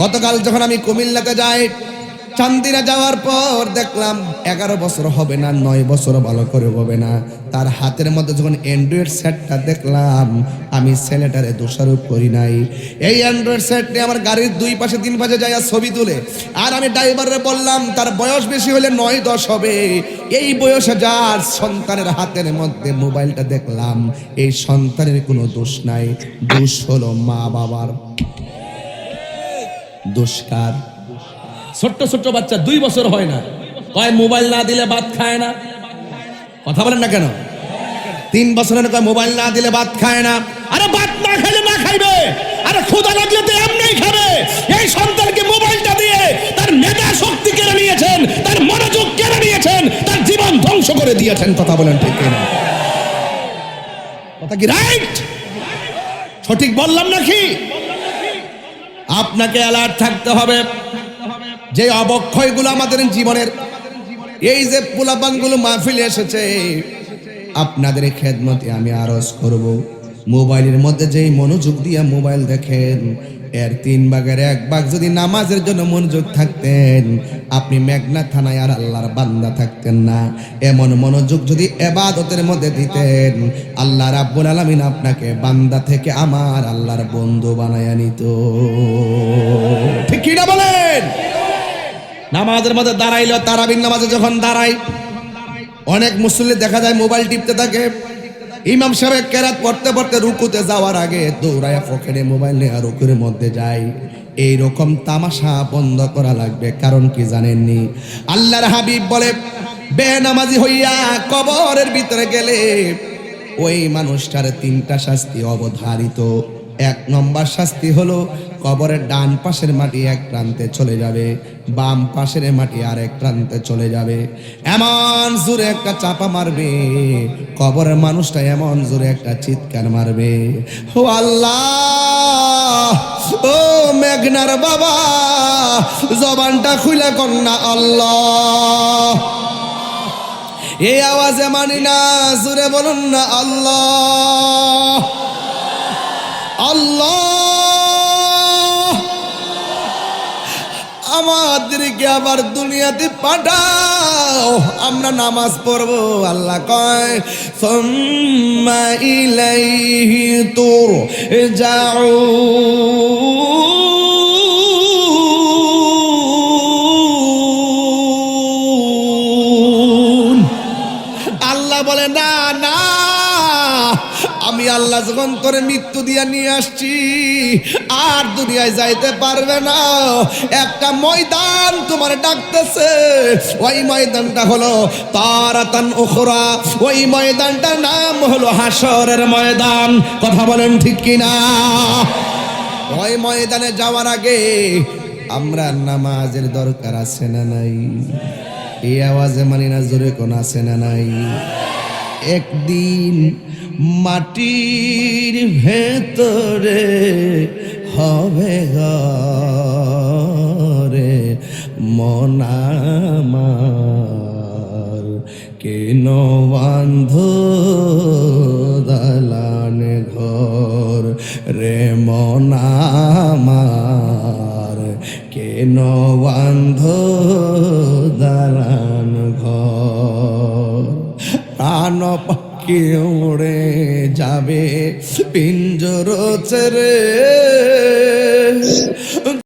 গতকাল যখন আমি কুমিল্লাতে যাই, চান্দিনা যাওয়ার পর দেখলাম এগারো বছর হবে না, নয় বছর ভালো করে হবে না। তার হাতের মধ্যে যখন অ্যান্ড্রয়েড সেটটা দেখলাম, আমি ছেলেটারে দোষারোপ করি নাই। এই অ্যান্ড্রয়েড সেটটি আমার গাড়ির দুই পাশে, তিন পাশে যাইয়া ছবি তুলে, আর আমি ড্রাইভারে বললাম, তার বয়স বেশি হলে নয় দশ হবে। এই বয়সে যার সন্তানের হাতের মধ্যে মোবাইলটা দেখলাম, এই সন্তানের কোনো দোষ নাই। দোষ হলো মা বাবার দোষকার। ছোট্ট ছোট্ট বাচ্চা দুই বছর হয় না। কয়, মোবাইল না দিলে ভাত খায় না। কথা বলেন না কেন? তিন বছরের কয়, মোবাইল না দিলে ভাত খায় না। আরে ভাত না খাইলে না খাইবে। আরে ক্ষুধা লাগলে তো এমনিই খাবে। এই সন্তানকে মোবাইলটা দিয়ে তার মেধা শক্তি কেড়ে নিয়েছেন, তার মনোযোগ কেড়ে নিয়েছেন, তার জীবন ধ্বংস করে দিয়েছেন। কথা বলেন ঠিক কিনা? কথা কি রাইট সঠিক বললাম নাকি? আপনাকে অ্যালার্ট থাকতে হবে। যে অবক্ষয়গুলো আমাদের জীবনের, এই যে পোলাপানগুলো মাহফিলে এসেছে, আপনাদের খেদমতে আমি আরজ করব। মোবাইলের মধ্যে যেই মনোযোগ দিয়ে মোবাইল দেখেন এর তিন ভাগের এক ভাগ যদি নামাজের জন্য মনোযোগ থাকতেন, আপনি মেঘনা থানায় আর আল্লাহর বান্দা থাকতেন না। এমন মনোযোগ যদি এবাদতের মধ্যে দিতেন, আল্লাহ রাব্বুল আলামিন আপনাকে বান্দা থেকে আমার আল্লাহর বন্ধু বানায়া নিত। ঠিক কি না বলেন? নামাজের মধ্যে দাঁড়াইলো তারাবিন নামাজে যখন দাঁড়াই অনেক মুসল্লি দেখা যায় মোবাইল টিপতে থাকে। ইমাম সাহেব কেরাত পড়তে পড়তে রুকুতে যাওয়ার আগে দৌড়ায় পকেটে মোবাইল নিয়ে রুকুর মধ্যে যায় এই রকম তামাশা বন্ধ করা লাগবে, কারণ কি জানেননি? আল্লাহর হাবিব বলে, বেনামাজি হইয়া কবরের ভিতরে গেলে ওই মানুষটার তিনটা শাস্তি অবধারিত। এক নম্বর শাস্তি হলো কবরের ডান পাশের মাটি এক প্রান্তে চলে যাবে, বাম পাশের মাটি আর এক প্রান্তে চলে যাবে। এমন জোরে একটা চাপা মারবে, কবরের মানুষটা এমন জোরে একটা চিৎকার মারবে। ও আল্লাহ, ও মেঘনার বাবা, জবানটা খুলে কন্যা আল্লাহ। এই আওয়াজে মানি না জুড়ে বলুন না আল্লাহ। আল্লাহ। আমাদেরকে আবার দুনিয়াতে পাঠাও। আমরা নামাজ পড়ব, আল্লাহ কয়, সুম্মা ইলাইহি তুর যাও আল্লাহ বলে, না না। আমি আল্লাহ যখন তোরে মৃত্যু দিয়ে নিয়ে আসছি, আর দুনিয়ায় যাইতে পারবে না। একটা ময়দান তোমার ডাকতেছে। ওই ময়দানটা হলো তারাতান ওখরা ওই ময়দানটার নাম হলো হাসরের ময়দান। কথা বলেন ঠিক কিনা? ওই ময়দানে যাওয়ার আগে আমরা নামাজের দরকার আছে না নাই? এই আওয়াজে মানি না জোরে কোন আছে না নাই? একদিন মাটির ভেতরে হবে ঘরে মনামার কেন বান্ধ দালান ঘর রে মনামার কেন বান্ধ দালান পাকি উড়ে যাবে পিঞ্জর চরে